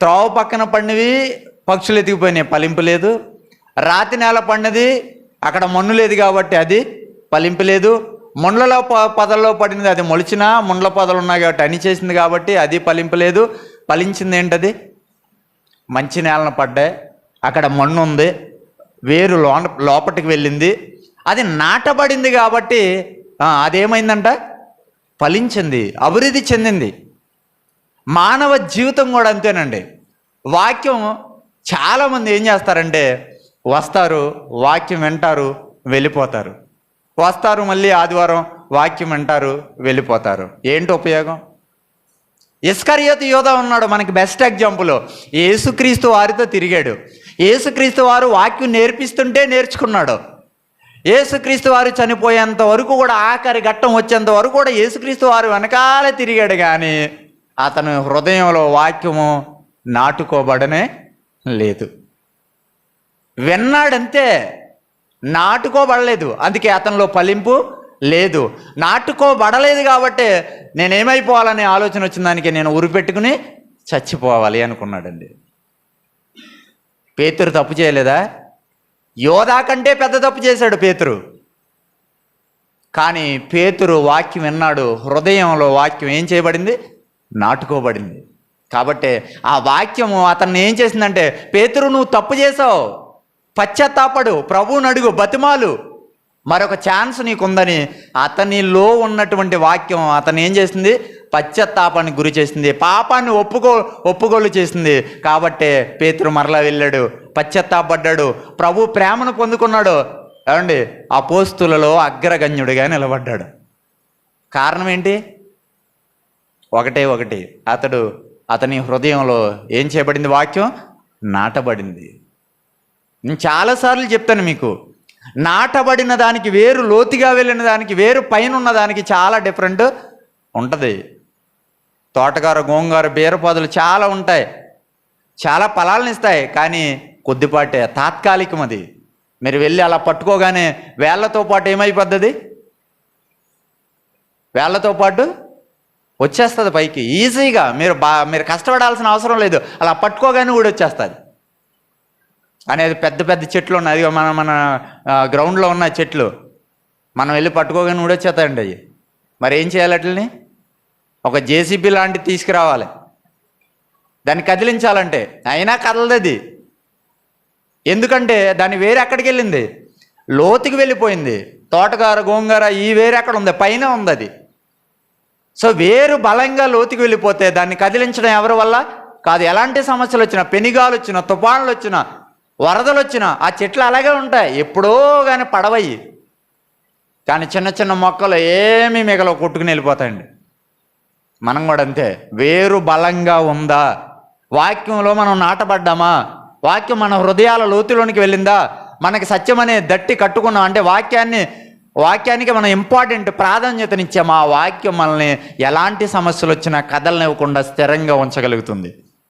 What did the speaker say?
త్రోవ పక్కన పడినవి పక్షులు ఎతికిపోయినాయి. పలింపు లేదు. రాతి నేల పడినది అక్కడ మన్ను లేదు కాబట్టి అది పలింపు లేదు. ముండ్లలో ప- పొదల్లో పడినది అది మొలిచినా ముండ్ల పొదలు ఉన్నాయి కాబట్టి అని చేసింది కాబట్టి అది పలింపు లేదు. ఫలించింది ఏంటది? మంచి నేలను పడ్డాయి. అక్కడ మన్ను ఉంది. వేరు లో లోపటికి వెళ్ళింది. అది నాటబడింది కాబట్టి అదేమైందంట? ఫలించింది అభివృద్ధి చెందింది. మానవ జీవితం కూడా అంతేనండి. వాక్యం చాలామంది ఏం చేస్తారంటే వస్తారు వాక్యం వింటారు వెళ్ళిపోతారు. వస్తారు మళ్ళీ ఆదివారం వాక్యం వింటారు వెళ్ళిపోతారు. ఏంటి ఉపయోగం? ఇస్కరియోతు యోధ ఉన్నాడు మనకి బెస్ట్ ఎగ్జాంపుల్. ఏసుక్రీస్తు వారితో తిరిగాడు. ఏసుక్రీస్తు వారు వాక్యం నేర్పిస్తుంటే నేర్చుకున్నాడు. ఏసుక్రీస్తు వారు చనిపోయేంత వరకు కూడా ఆఖరి ఘట్టం వచ్చేంత వరకు కూడా ఏసుక్రీస్తు వారు వెనకాలే తిరిగాడు కానీ అతను హృదయంలో వాక్యము నాటుకోబడనే లేదు. విన్నాడంతే నాటుకోబడలేదు. అందుకే అతనిలో ఫలింపు లేదు. నాటుకోబడలేదు కాబట్టి నేనేమైపోవాలనే ఆలోచన వచ్చిన దానికి నేను ఉరిపెట్టుకుని చచ్చిపోవాలి అనుకున్నాడండి. పేతురు తప్పు చేయలేదా? యోధా కంటే పెద్ద తప్పు చేశాడు పేతురు. కానీ పేతురు వాక్యం విన్నాడు. హృదయంలో వాక్యం ఏం చేయబడింది? నాటుకోబడింది. కాబట్టి ఆ వాక్యము అతన్ని ఏం చేసిందంటే పేతురు నువ్వు తప్పు చేసావు పశ్చాత్తాపడు. ప్రభువుని అడుగు. బతిమాలు. మరొక ఛాన్స్ నీకుందని. అతనిలో ఉన్నటువంటి వాక్యం అతను ఏం చేసింది? పశ్చాత్తాపానికి గురి చేసింది. పాపాన్ని ఒప్పుకో ఒప్పుకోలు చేసింది. కాబట్టే పేతురు మరలా వెళ్ళాడు. పశ్చాత్తాపడ్డాడు. ప్రభు ప్రేమను పొందుకున్నాడు. ఏమండి? అపోస్తులలో అగ్రగణ్యుడిగా నిలబడ్డాడు. కారణం ఏంటి? ఒకటే ఒకటి. అతడు అతని హృదయంలో ఏం చేయబడింది వాక్యం? నాటబడింది. నేను చాలాసార్లు చెప్తాను మీకు. నాటబడిన దానికి వేరు లోతుగా వెళ్ళిన దానికి వేరు పైన ఉన్న దానికి చాలా డిఫరెంట్ ఉంటుంది. తోటగార గోంగార బీరపాదులు చాలా ఉంటాయి. చాలా ఫలాలను ఇస్తాయి. కానీ కొద్దిపాటే తాత్కాలికం అది. మీరు వెళ్ళి అలా పట్టుకోగానే వేళ్ళతో పాటు ఏమైపోద్ది వేళ్ళతో పాటు వచ్చేస్తుంది పైకి. ఈజీగా. మీరు బా మీరు కష్టపడాల్సిన అవసరం లేదు. అలా పట్టుకోగానే కూడా వచ్చేస్తుంది. అనేది పెద్ద పెద్ద చెట్లు ఉన్నాయి. మన మన గ్రౌండ్లో ఉన్న చెట్లు. మనం వెళ్ళి పట్టుకోగానే కూడా వచ్చేస్తాయండి అవి మరి ఏం చేయాలి అట్లని ఒక జేసీబీ లాంటిది తీసుకురావాలి. దాన్ని కదిలించాలంటే. అయినా కదలదు అది. ఎందుకంటే దాని వేరే ఎక్కడికి వెళ్ళింది? లోతుకి వెళ్ళిపోయింది. తోటగార గోంగార ఈ వేరే ఎక్కడ ఉంది? పైన ఉంది అది. సో వేరు బలంగా లోతుకి వెళ్ళిపోతే దాన్ని కదిలించడం ఎవరి వల్ల? కాదు ఎలాంటి సమస్యలు వచ్చినా పెనిగాలు వచ్చినా తుఫానులు వచ్చినా వరదలు వచ్చినా ఆ చెట్లు అలాగే ఉంటాయి. ఎప్పుడో కానీ పడవయ్యి. కానీ చిన్న చిన్న మొక్కలు ఏమీ మిగలవు కొట్టుకుని వెళ్ళిపోతాయండి. మనం కూడా అంతే. వేరు బలంగా ఉందా? వాక్యంలో మనం నాటబడ్డామా? వాక్యం మన హృదయాల లోతులోనికి వెళ్ళిందా? మనకి సత్యం అనే దట్టి కట్టుకున్నాం. అంటే వాక్యాన్ని వాక్యానికి మనం ఇంపార్టెంట్ ప్రాధాన్యతనిచ్చాము ఆ వాక్యం మనల్ని ఎలాంటి సమస్యలు వచ్చినా కదలనివ్వకుండా స్థిరంగా ఉంచగలుగుతుంది.